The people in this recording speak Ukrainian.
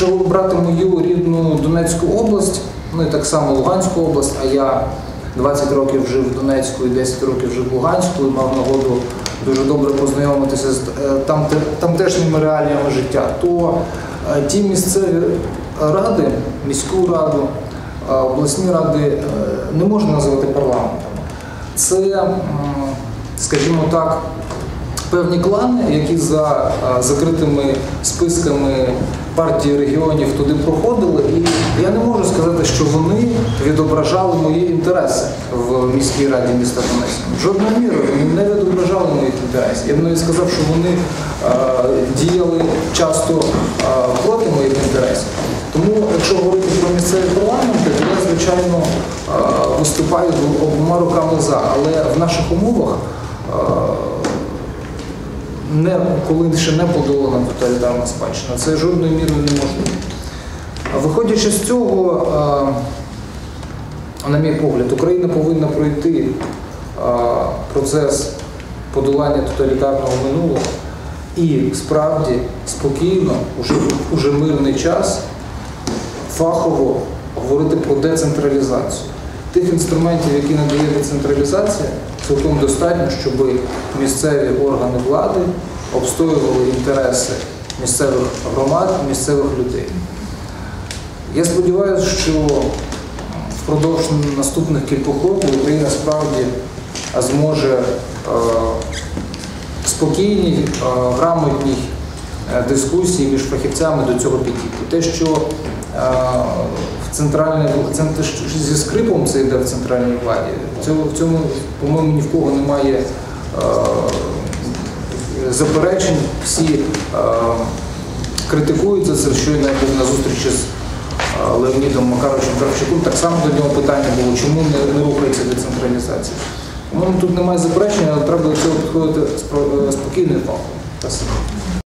Якщо брати мою рідну Донецьку область, ну і так само Луганську область, а я 20 років жив в Донецьку і 10 років жив в Луганську, і мав нагоду дуже добре познайомитися з е, там, тамтешніми реаліями життя, то е, ті місцеві ради, міську раду, е, обласні ради не можна називати парламентами. Це, скажімо так, певні клани, які за е, закритими списками партії регіонів туди проходили, і я не можу сказати, що вони відображали мої інтереси в міській раді міста Донецька. Жодною мірою не відображали моїх інтересів. Я б навіть сказав, що вони е, діяли часто е, проти моїх інтересів. Тому, якщо говорити про місцеві парламенти, то я, звичайно, виступаю обома руками за. Але в наших умовах не, коли ще не подолана тоталітарна спадщина. Це жодною мірою неможливо. А Виходячи з цього, на мій погляд, Україна повинна пройти процес подолання тоталітарного минулого і справді спокійно, уже, уже мирний час, фахово говорити про децентралізацію. Тих інструментів, які надає децентралізація, цілком достатньо, щоб місцеві органи влади обстоювали інтереси місцевих громад, місцевих людей. Я сподіваюся, що впродовж наступних кількох років Україна справді зможе е, спокійній, е, грамотній е, дискусії між фахівцями до цього підійти. Те, що в центральній зі скрипом це йде в центральній владі, в цьому, по-моєму, ні в кого немає заперечень. Всі е, критикують за це, що я був на зустрічі з е, Леонідом Макаровичем Кравчуком. Так само до нього питання було, чому не, рухається децентралізація. По-моєму, тут немає заперечень, але треба до цього підходити е,